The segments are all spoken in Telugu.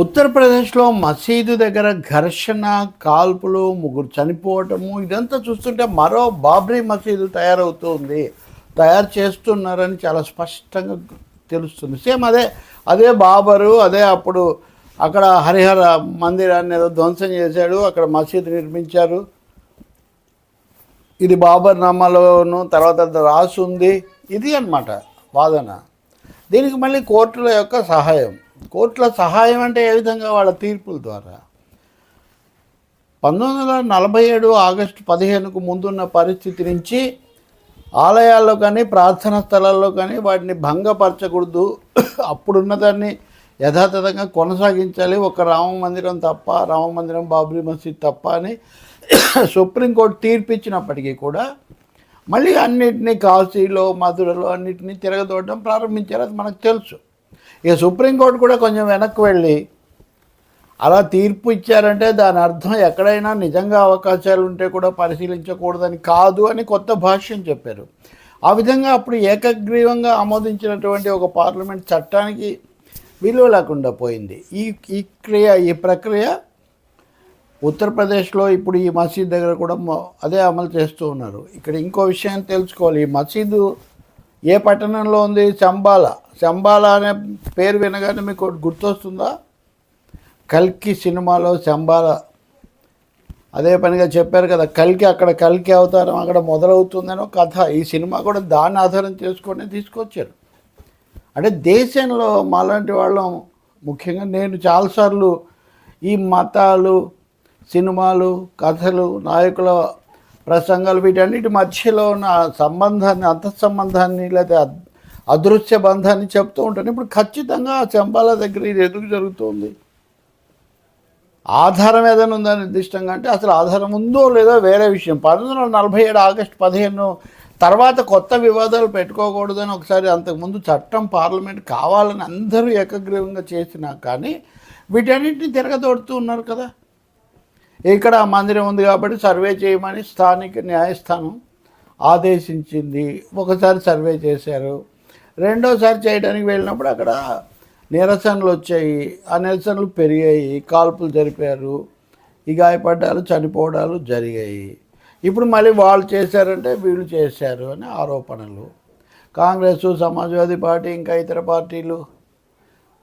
ఉత్తరప్రదేశ్లో మసీదు దగ్గర ఘర్షణ కాల్పులు ముగ్గురు చనిపోవటము ఇదంతా చూస్తుంటే మరో బాబ్రీ మసీదు తయారవుతుంది. తయారు చేస్తున్నారని చాలా స్పష్టంగా తెలుస్తుంది. సేమ్ అదే అదే బాబరు అదే అప్పుడు అక్కడ హరిహర మందిరాన్ని ఏదో ధ్వంసం చేశాడు అక్కడ మసీదు నిర్మించారు. ఇది బాబర్ నామాలోను తర్వాత రాసి ఉంది ఇది అన్నమాట వాదన. దీనికి మళ్ళీ కోర్టుల యొక్క సహాయం. కోర్టుల సహాయం అంటే ఏ విధంగా వాళ్ళ తీర్పుల ద్వారా? పంతొమ్మిది వందల నలభై ఏడు ఆగస్టు పదిహేనుకు ముందున్న పరిస్థితి నుంచి ఆలయాల్లో కానీ ప్రార్థనా స్థలాల్లో కానీ వాటిని భంగపరచకూడదు. అప్పుడున్న దాన్ని యథాతథంగా కొనసాగించాలి. ఒక రామ మందిరం తప్ప రామ మందిరం బాబ్రీ మసీద్ తప్ప అని సుప్రీంకోర్టు తీర్పిచ్చినప్పటికీ కూడా మళ్ళీ అన్నిటినీ కాశీలో మధురలో అన్నిటినీ తిరగదోడడం ప్రారంభించారు. అది మనకు తెలుసు. ఇక సుప్రీంకోర్టు కూడా కొంచెం వెనక్కి వెళ్ళి అలా తీర్పు ఇచ్చారంటే దాని అర్థం ఎక్కడైనా నిజంగా అవకాశాలు ఉంటే కూడా పరిశీలించకూడదని కాదు అని కొత్త భాష్యం చెప్పారు. ఆ విధంగా అప్పుడు ఏకగ్రీవంగా ఆమోదించినటువంటి ఒక పార్లమెంట్ చట్టానికి విలువ లేకుండా పోయింది. ఈ ఈ క్రియ ఈ ప్రక్రియ ఉత్తరప్రదేశ్లో ఇప్పుడు ఈ మసీద్ దగ్గర కూడా అదే అమలు చేస్తూ ఉన్నారు. ఇక్కడ ఇంకో విషయం తెలుసుకోవాలి. ఈ మసీదు ఏ పట్టణంలో ఉంది? చంబాలా. చంబాల అనే పేరు వినగానే మీకు గుర్తొస్తుందా? కల్కి సినిమాలో శంబాల. అదే పనిగా చెప్పారు కదా కల్కి అక్కడ కల్కి అవతారం అక్కడ మొదలవుతుందనో కథ. ఈ సినిమా కూడా దాన్ని ఆధారం చేసుకొని తీసుకొచ్చారు. అంటే దేశంలో మాలాంటి వాళ్ళం ముఖ్యంగా నేను చాలాసార్లు ఈ మతాలు సినిమాలు కథలు నాయకుల ప్రసంగాలు వీటన్నిటి మధ్యలో ఉన్న సంబంధాన్ని అంత సంబంధాన్ని లేదా అదృశ్య బంధాన్ని చెప్తూ ఉంటాను. ఇప్పుడు ఖచ్చితంగా ఆ దగ్గర ఇది ఎందుకు జరుగుతుంది? ఆధారం ఏదైనా ఉందా నిర్దిష్టంగా? అంటే అసలు ఆధారం ఉందో లేదో వేరే విషయం. పంతొమ్మిది వందల నలభై ఏడు ఆగస్టు పదిహేను తర్వాత కొత్త వివాదాలు పెట్టుకోకూడదని ఒకసారి అంతకుముందు చట్టం పార్లమెంట్ కావాలని అందరూ ఏకగ్రీవంగా చేసినా కానీ వీటన్నింటిని తిరగదోడుతూ ఉన్నారు కదా. ఇక్కడ ఆ మందిరం ఉంది కాబట్టి సర్వే చేయమని స్థానిక న్యాయస్థానం ఆదేశించింది. ఒకసారి సర్వే చేశారు. రెండోసారి చేయడానికి వెళ్ళినప్పుడు అక్కడ నిరసనలు వచ్చాయి. ఆ నిరసనలు పెరిగాయి. కాల్పులు జరిపారు. ఈ గాయపడ్డాలు చనిపోవడాలు జరిగాయి. ఇప్పుడు మళ్ళీ వాళ్ళు చేశారంటే వీళ్ళు చేశారు అని ఆరోపణలు. కాంగ్రెస్ సమాజ్వాదీ పార్టీ ఇంకా ఇతర పార్టీలు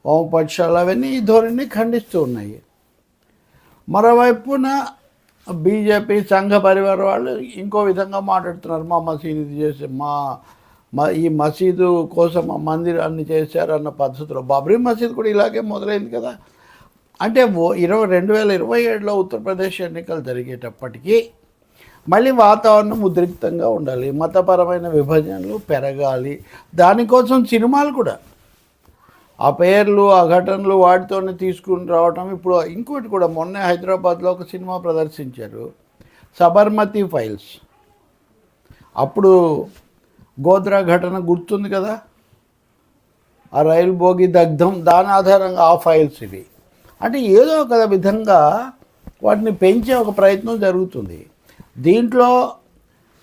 వామపక్షాలు అవన్నీ ఈ ధోరణిని ఖండిస్తూ ఉన్నాయి. మరోవైపున బీజేపీ సంఘ పరివార వాళ్ళు ఇంకో విధంగా మాట్లాడుతున్నారు. మా మసీదు ఇది చేసి మా ఈ మసీదు కోసం ఆ మందిరాన్ని చేశారన్న పద్ధతిలో బాబ్రీ మసీద్ కూడా ఇలాగే మొదలైంది కదా. అంటే ఇరవై రెండు వేల ఇరవై ఏడులో ఉత్తరప్రదేశ్ ఎన్నికలు జరిగేటప్పటికీ మళ్ళీ వాతావరణం ఉద్రిక్తంగా ఉండాలి మతపరమైన విభజనలు పెరగాలి దానికోసం సినిమాలు కూడా. ఆ పేర్లు ఆ ఘటనలు వాటితోనే తీసుకుని రావటం ఇప్పుడు ఇంకోటి కూడా మొన్నే హైదరాబాద్లో ఒక సినిమా ప్రదర్శించారు సబర్మతి ఫైల్స్. అప్పుడు గోద్రా ఘటన గుర్తుంది కదా? ఆ రైలు బోగి దగ్ధం దాని ఆధారంగా ఆ ఫైల్స్ ఇవి. అంటే ఏదో ఒక విధంగా వాటిని పెంచే ఒక ప్రయత్నం జరుగుతుంది. దీంట్లో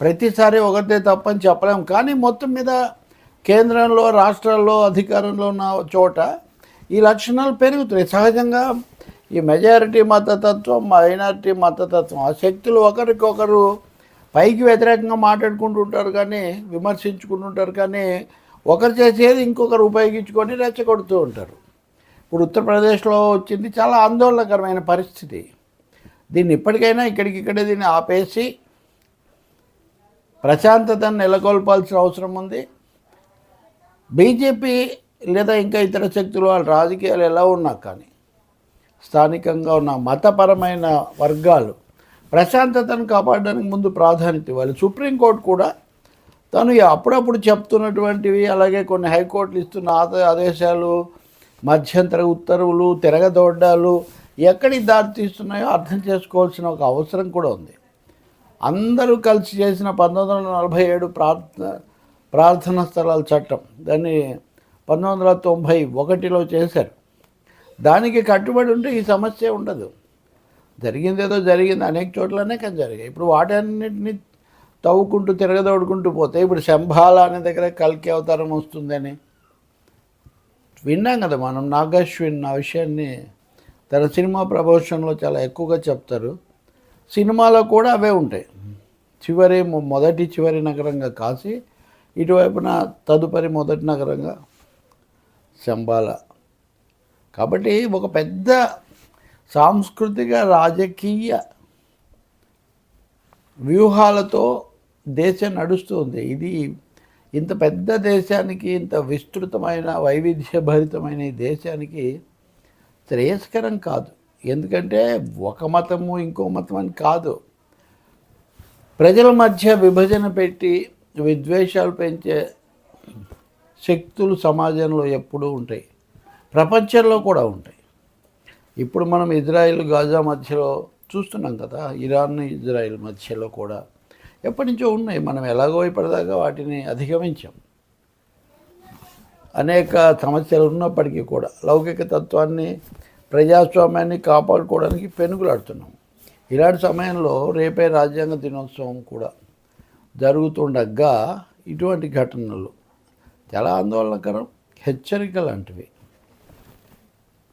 ప్రతిసారి ఒకటే తప్పని చెప్పలేము కానీ మొత్తం మీద కేంద్రంలో రాష్ట్రాల్లో అధికారంలో ఉన్న చోట ఈ లక్షణాలు పెరుగుతున్నాయి. సహజంగా ఈ మెజారిటీ మతతత్వం మైనారిటీ మతతత్వం ఆ శక్తులు ఒకరికొకరు పైకి వ్యతిరేకంగా మాట్లాడుకుంటూ ఉంటారు కానీ విమర్శించుకుంటుంటారు కానీ ఒకరు చేసేది ఇంకొకరు ఉపయోగించుకొని రెచ్చగొడుతూ ఉంటారు. ఇప్పుడు ఉత్తరప్రదేశ్లో వచ్చింది చాలా ఆందోళనకరమైన పరిస్థితి. దీన్ని ఇప్పటికైనా ఇక్కడికిక్కడే దీన్ని ఆపేసి ప్రశాంతతను నెలకొల్పాల్సిన అవసరం ఉంది. బీజేపీ లేదా ఇంకా ఇతర శక్తులు వాళ్ళ రాజకీయాలు ఎలా ఉన్నా కానీ స్థానికంగా ఉన్న మతపరమైన వర్గాలు ప్రశాంతతను కాపాడడానికి ముందు ప్రాధాన్యత ఇవ్వాలి. సుప్రీంకోర్టు కూడా తను అప్పుడప్పుడు చెప్తున్నటువంటివి అలాగే కొన్ని హైకోర్టులు ఇస్తున్న ఆదేశాలు మధ్యంతర ఉత్తర్వులు తిరగదోడ్డాలు ఎక్కడికి దారి తీస్తున్నాయో అర్థం చేసుకోవాల్సిన ఒక అవసరం కూడా ఉంది. అందరూ కలిసి చేసిన పంతొమ్మిది వందల నలభై ఏడు ప్రార్థన ప్రార్థనా స్థలాల చట్టం దాన్ని పంతొమ్మిది వందల తొంభై ఒకటిలో చేశారు. దానికి కట్టుబడి ఉంటే ఈ సమస్య ఉండదు. జరిగింది ఏదో జరిగింది అనేక చోట్లనే కానీ జరిగాయి. ఇప్పుడు వాటన్నిటిని తవ్వుకుంటూ తిరగదోడుకుంటూ పోతే ఇప్పుడు శంభాల అనే దగ్గర కల్కి అవతారం వస్తుందని విన్నాం కదా మనం. నాగశ్విన్ ఆ విషయాన్ని తన సినిమా ప్రమోషన్లో చాలా ఎక్కువగా చెప్తారు. సినిమాలో కూడా అవే ఉంటాయి. చివరి మొదటి చివరి నగరంగా కాసి ఇటువైపున తదుపరి మొదటి నగరంగా శంబాల కాబట్టి ఒక పెద్ద సాంస్కృతిక రాజకీయ వ్యూహాలతో దేశం నడుస్తుంది. ఇది ఇంత పెద్ద దేశానికి ఇంత విస్తృతమైన వైవిధ్యభరితమైన ఈ దేశానికి శ్రేయస్కరం కాదు. ఎందుకంటే ఒక మతము ఇంకో మతం అని కాదు. ప్రజల మధ్య విభజన పెట్టి విద్వేషాలు పెంచే శక్తులు సమాజంలో ఎప్పుడూ ఉంటాయి. ప్రపంచంలో కూడా ఉంటాయి. ఇప్పుడు మనం ఇజ్రాయిల్ గాజా మధ్యలో చూస్తున్నాం కదా ఇరాన్ ఇజ్రాయిల్ మధ్యలో కూడా. ఎప్పటి నుంచో ఉన్నాయి. మనం ఎలాగో ఇప్పటిదాకా వాటిని అధిగమించాం. అనేక సమస్యలు ఉన్నప్పటికీ కూడా లౌకిక తత్వాన్ని ప్రజాస్వామ్యాన్ని కాపాడుకోవడానికి పెనుగులాడుతున్నాం. ఇలాంటి సమయంలో రేపే రాజ్యాంగ దినోత్సవం కూడా జరుగుతుండగా ఇటువంటి ఘటనలు చాలా ఆందోళనకరం హెచ్చరిక లాంటివి